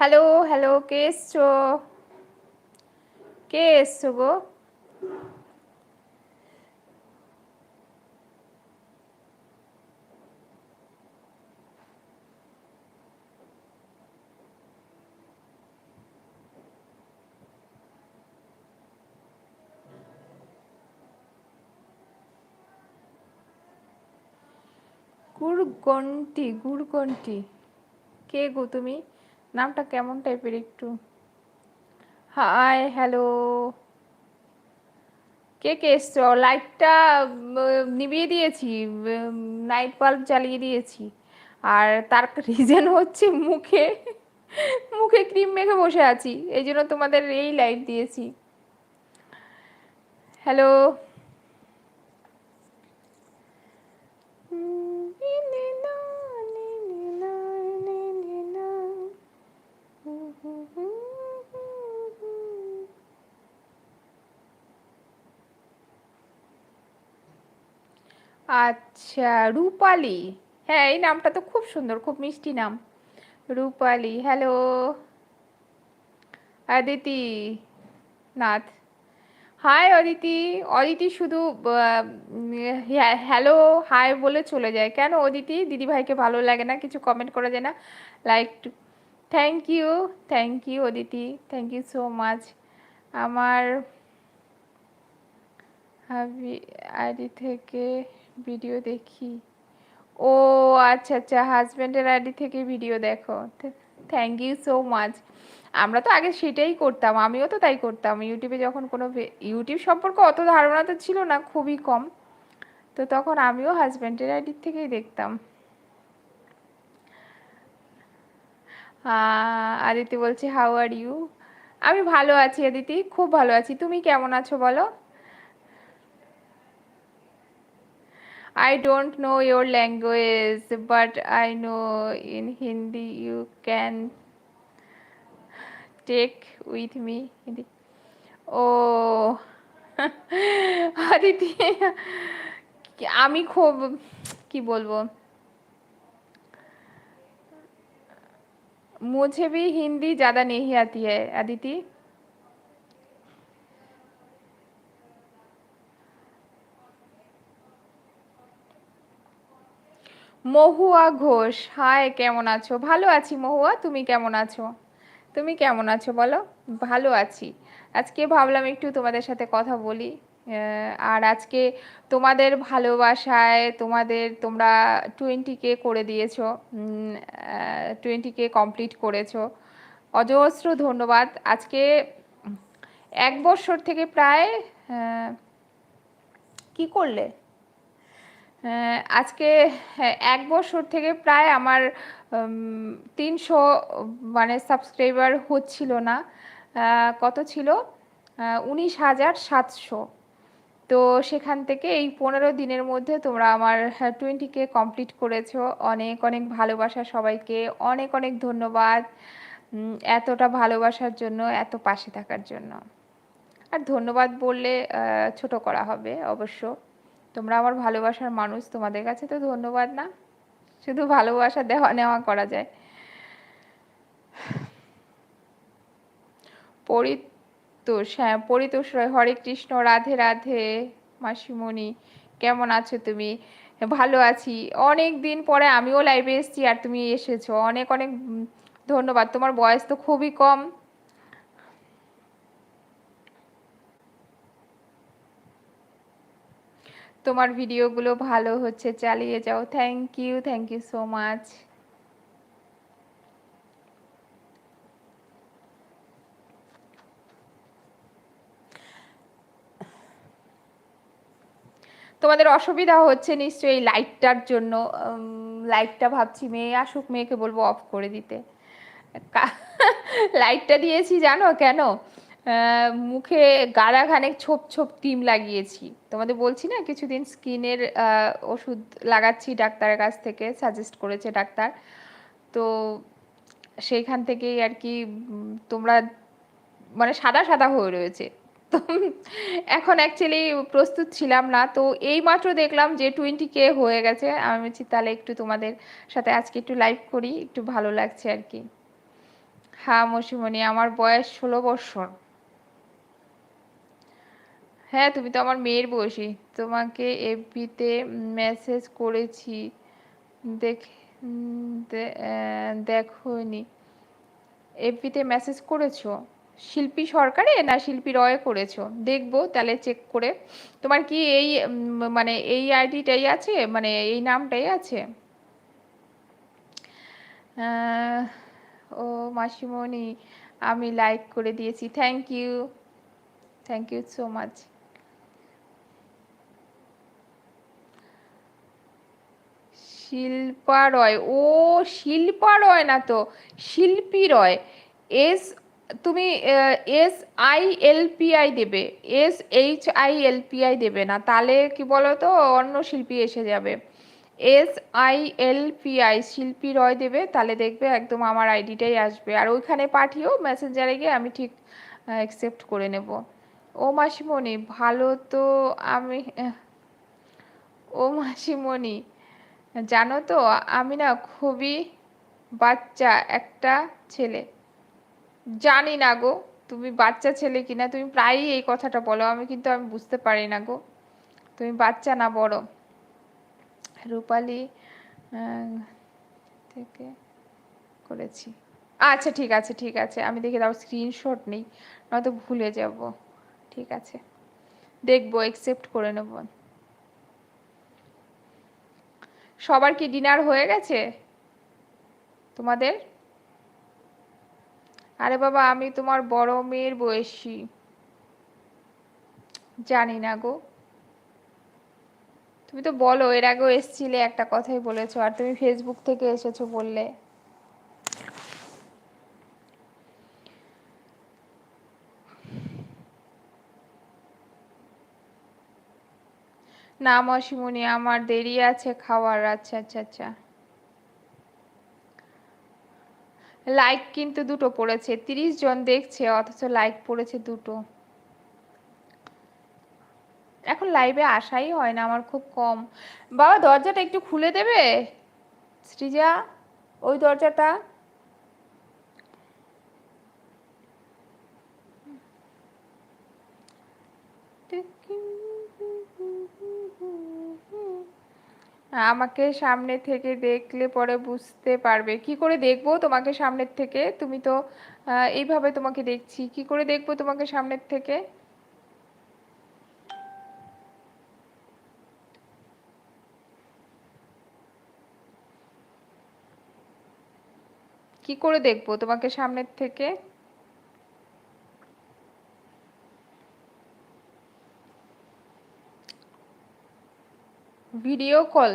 Hello hello কে এসছো? কে এসছো গো? গুড়গন্টি গুড়গন্টি কে গো তুমি? নামটা কেমন টাইপের একটু? হাই হ্যালো কে কে এসছো? লাইটটা নিভিয়ে দিয়েছি নাইট বাল্ব জ্বালিয়ে দিয়েছি। আর তার রিজন হচ্ছে মুখে মুখে ক্রিম মেখে বসে আছি। এই জন্য তোমাদের এই লাইট দিয়েছি। হ্যালো আচ্ছা রূপালি। হ্যাঁ এই নামটা তো খুব সুন্দর, খুব মিষ্টি নাম। রূপালি, হ্যালো। অদিতি নাথ। হাই, অদিতি। অদিতি শুধু হ্যালো, হাই বলে চলে যায়। কেন অদিতি? দিদি ভাইকে ভালো লাগে না, কিছু কমেন্ট করা যায় না। Like two thank you thank you Aditi. Thank you so much আমার আইডি থেকে ভিডিও দেখি। ও আচ্ছা আচ্ছা হাজব্যান্ডের আইডি থেকে ভিডিও দেখো। থ্যাংক ইউ সো মাচ আমরা তো আগে সেটাই করতাম, আমিও তো তাই করতাম। ইউটিউবে যখন কোনো ইউটিউব সম্পর্কে অত ধারণা তো ছিল না, খুবই কম। তো তখন আমিও হাজব্যান্ডের আইডির থেকেই দেখতাম। আদিতি বলছে হাউ আর ইউ আমি ভালো আছি, আদিতি, খুব ভালো আছি। তুমি কেমন আছো বলো? I don't know your language, but I know in Hindi you can take with me. Hindi. ও আদিতি আমি খুব কি বলবো मुझे भी हिंदी ज़्यादा नहीं आती है अदिति মহুয়া ঘোষ হাই কেমন আছো? ভালো আছি মহুয়া, তুমি কেমন আছো? তুমি কেমন আছো বলো? ভালো আছি। আজকে ভাবলাম একটু তোমাদের সাথে কথা বলি। আর আজকে তোমাদের ভালোবাসায় তোমাদের তোমরা টোয়েন্টি কে করে দিয়েছ। টোয়েন্টি কে কমপ্লিট করেছ। অজস্র ধন্যবাদ। আজকে এক বছর থেকে প্রায় কি করলে? আজকে হ্যাঁ, এক বছর থেকে প্রায় আমার তিনশো মানে সাবস্ক্রাইবার হচ্ছিল না। কত ছিল? উনিশ হাজার সাতশো। তো সেখান থেকে এই পনেরো দিনের মধ্যে তোমরা আমার টোয়েন্টিকে কমপ্লিট করেছ। অনেক অনেক ভালোবাসা সবাইকে। অনেক অনেক ধন্যবাদ এতটা ভালোবাসার জন্য এত পাশে থাকার জন্য। আর ধন্যবাদ বললে ছোট করা হবে অবশ্য। তোমরা আমার ভালোবাসার মানুষ, তোমাদের কাছে তো ধন্যবাদ না? শুধু ভালোবাসা দেওয়া নেওয়া করা যায়। পরিতোষ হ্যাঁ পরিতোষ রয়, হরে কৃষ্ণ, রাধে রাধে, মাসিমণি, কেমন আছো তুমি? ভালো আছি। অনেক দিন পরে আমিও লাইভে এসেছি আর তুমি এসেছ। অনেক অনেক ধন্যবাদ। তোমার বয়স তো খুবই কম। তোমার ভিডিওগুলো ভালো হচ্ছে, চালিয়ে যাও। Thank you thank you so much তোমাদের অসুবিধা হচ্ছে নিশ্চয়ই লাইটটার জন্য। লাইটটা ভাবছি মেয়ে আসুক, মেয়েকে বলব অফ করে দিতে। লাইটটা দিয়েছি, জানো কেন? মুখে গাড়া খানেক ছোপ ছোপ ক্রিম লাগিয়েছি। তোমাদের বলছি না, কিছুদিন স্কিনের ওষুধ লাগাচ্ছি ডাক্তারের কাছ থেকে সাজেস্ট করেছে ডাক্তার। তো সেইখান থেকেই আর কি তোমরা মানে সাদা সাদা হয়ে রয়েছে। তো এখন অ্যাকচুয়ালি প্রস্তুত ছিলাম না, তো এই মাত্র দেখলাম যে টোয়েন্টি কে হয়ে গেছে। আমি বলছি, তাহলে একটু তোমাদের সাথে আজকে একটু লাইভ করি, একটু ভালো লাগছে আর কি। হ্যাঁ মসিমণি, আমার বয়স ষোলো বৎসর হ্যাঁ তুমি তো আমার মেয়ের বয়সী। তোমাকে এফবিতে মেসেজ করেছি। দেখ দেখোনি। এফবিতে মেসেজ করেছ? শিল্পী সরকারে না শিল্পী রয়ে করেছ? দেখব, তাহলে চেক করে। তোমার কি এই মানে এই আইডিটাই আছে? মানে এই নামটাই আছে? ও মাসিমণি, আমি লাইক করে দিয়েছি। Thank you thank you so much Shilpa Roy ও শিল্পা রয় না তো শিল্পী রয় এস, তুমি S I L P I দেবে, S H I L P I দেবে না, তাহলে কি বলো তো অন্য শিল্পী এসে যাবে। S I L P I Shilpi Roy দেবে, তাহলে দেখবে একদম আমার আইডিটাই আসবে। আর ওইখানে পাঠিয়েও মেসেঞ্জারে গিয়ে আমি ঠিক অ্যাকসেপ্ট করে নেব। ও মাসিমণি, ভালো তো আমি, ও মাসিমণি জানো তো, আমি না খুবই বাচ্চা একটা ছেলে। জানি না গো, তুমি বাচ্চা ছেলে কিনা, তুমি প্রায়ই এই কথাটা বলো, আমি কিন্তু আমি বুঝতে পারি না গো। তুমি বাচ্চা না, বড়। রূপালি থেকে করেছি। আচ্ছা ঠিক আছে ঠিক আছে, আমি দেখে দাও স্ক্রিনশট নেই, নয়তো ভুলে যাব। ঠিক আছে, দেখব একসেপ্ট করে নেব। সবার কি ডিনার হয়ে গেছে? তোমাদের? আরে বাবা, আমি তোমার বড় মেয়ের বয়সী। জানি না গো। তুমি তো বলো, এর আগেও এসছিলে, একটা কথাই বলেছ, আর তুমি ফেসবুক থেকে এসেছ বললে। না মাসিমণি, আমার দেরি আছে খাওয়ার। আচ্ছা আচ্ছা আচ্ছা। লাইক কিন্তু দুটো পড়েছে, তিরিশ জন দেখছে, অথচ লাইক পড়েছে দুটো। এখন লাইভে আসাই হয় না, আমার খুব কম। বাবা, দরজাটা একটু খুলে দেবে? সৃজা, ওই দরজাটা? আমাকে সামনে থেকে দেখলে পরে বুঝতে পারবে। কি করে দেখব তোমাকে সামনের থেকে? তুমি তো এইভাবে তোমাকে দেখছি। কি করে দেখব তোমাকে সামনের থেকে? কি করে দেখব তোমাকে সামনের থেকে? ভিডিও কল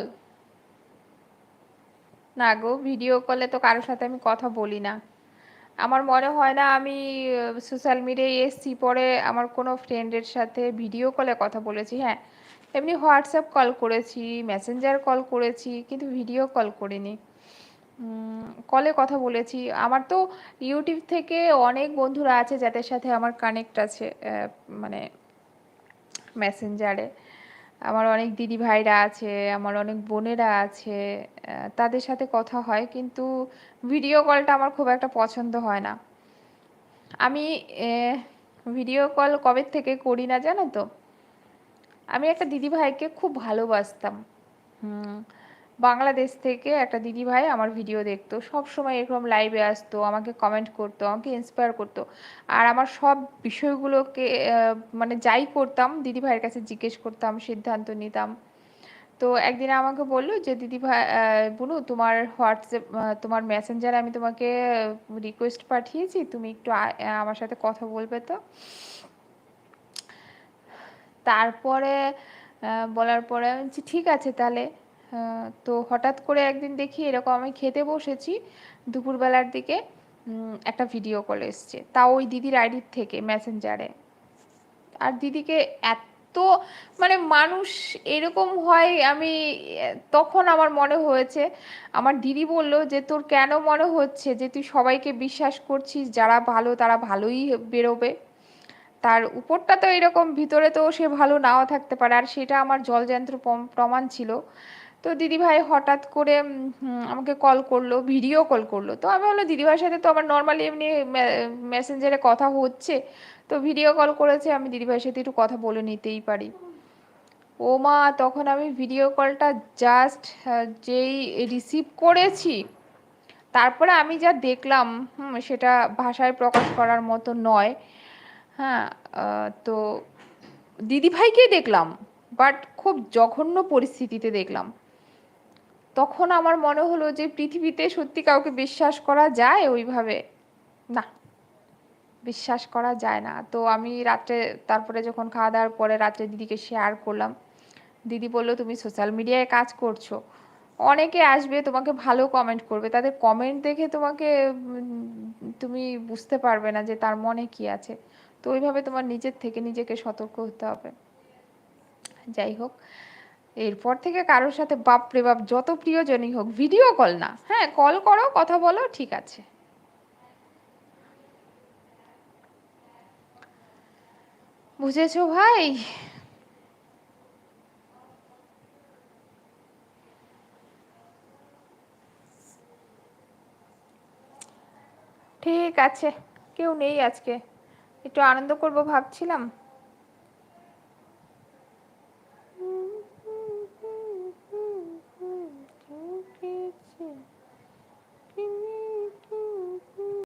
না গো ভিডিও কলে তো কারোর সাথে আমি কথা বলি না। আমার মনে হয় না আমি সোশ্যাল মিডিয়ায় এসছি পরে আমার কোনো ফ্রেন্ডের সাথে ভিডিও কলে কথা বলেছি। হ্যাঁ এমনি হোয়াটসঅ্যাপ কল করেছি মেসেঞ্জার কল করেছি, কিন্তু ভিডিও কল করিনি। কলে কথা বলেছি। আমার তো ইউটিউব থেকে অনেক বন্ধুরা আছে যাদের সাথে আমার কানেক্ট আছে মানে মেসেঞ্জারে আমার অনেক দিদি ভাইরা আছে, আমার অনেক বোনেরা আছে তাদের সাথে কথা হয়, কিন্তু ভিডিও কলটা আমার খুব একটা পছন্দ হয় না। আমি ভিডিও কল কবে থেকে করি না জানো তো? আমি একটা দিদি ভাইকে খুব ভালোবাসতাম। হুম বাংলাদেশ থেকে একটা দিদি ভাই আমার ভিডিও দেখতো। সব সময় এরকম লাইভে আসতো, আমাকে কমেন্ট করতো, আমাকে ইন্সপায়ার করতো। আর আমার সব বিষয়গুলোকে মানে যাই করতাম দিদি ভাইয়ের কাছে জিজ্ঞেস করতাম, সিদ্ধান্ত নিতাম। তো একদিন আমাকে বলল যে দিদি ভাই বুনু, তোমার হোয়াটসঅ্যাপ তোমার মেসেঞ্জারে আমি তোমাকে রিকোয়েস্ট পাঠিয়েছি, তুমি একটু আমার সাথে কথা বলবে তো? তারপরে বলার পরে ঠিক আছে তাহলে। তো হঠাৎ করে একদিন দেখি এরকম আমি খেতে বসেছি, দুপুরবেলার দিকে একটা ভিডিও কল এসছে। তা ওই দিদির আইডির থেকে মেসেঞ্জারে আর দিদিকে এত মানে মানুষ এরকম হয়, আমি, তখন আমার মনে হয়েছে, আমার দিদি বলল যে, তোর কেন মনে হচ্ছে যে, তুই সবাইকে বিশ্বাস করছিস, যারা ভালো তারা ভালোই বেরোবে? তার উপরটা তো এরকম, ভিতরে তো সে ভালো নাও থাকতে পারে। আর সেটা আমার জলযন্ত্র প্রমাণ ছিল। তো দিদিভাই হঠাৎ করে আমাকে কল করল ভিডিও কল করল। তো আমি বলল দিদিভাইয়ের সাথে তো আমার নর্মালি এমনি মেসেঞ্জারে কথা হচ্ছে। তো ভিডিও কল করেছে, আমি দিদিভাইয়ের সাথে একটু কথা বলে নিতেই পারি। ও মা, তখন আমি ভিডিও কলটা জাস্ট যেই রিসিভ করেছি, তারপরে আমি যা দেখলাম সেটা ভাষায় প্রকাশ করার মতো নয়। হ্যাঁ তো দিদিভাইকেই দেখলাম বাট খুব জঘন্য পরিস্থিতিতে দেখলাম। তখন আমার মনে হলো যে পৃথিবীতে সত্যি কাউকে বিশ্বাস করা যায় ওইভাবে। না, বিশ্বাস করা যায় না। তো আমি রাত্রে, তারপরে যখন খাওয়া দাওয়ার পরে রাত্রে দিদিকে শেয়ার করলাম। দিদি বলল, তুমি সোশ্যাল মিডিয়ায় কাজ করছ। অনেকে আসবে, তোমাকে ভালো কমেন্ট করবে। তাদের কমেন্ট দেখে তোমাকে তুমি বুঝতে পারবে না যে তার মনে কি আছে। তো ওইভাবে তোমার নিজের থেকে নিজেকে সতর্ক হতে হবে। যাই হোক এরপর থেকে কারোর সাথে বাপ রে বাপ যত প্রিয়জনই হোক ভিডিও কল না। হ্যাঁ কল করো, কথা বলো, ঠিক আছে। বুঝেছ ভাই? ঠিক আছে, কেউ নেই আজকে। একটু আনন্দ করব ভাবছিলাম।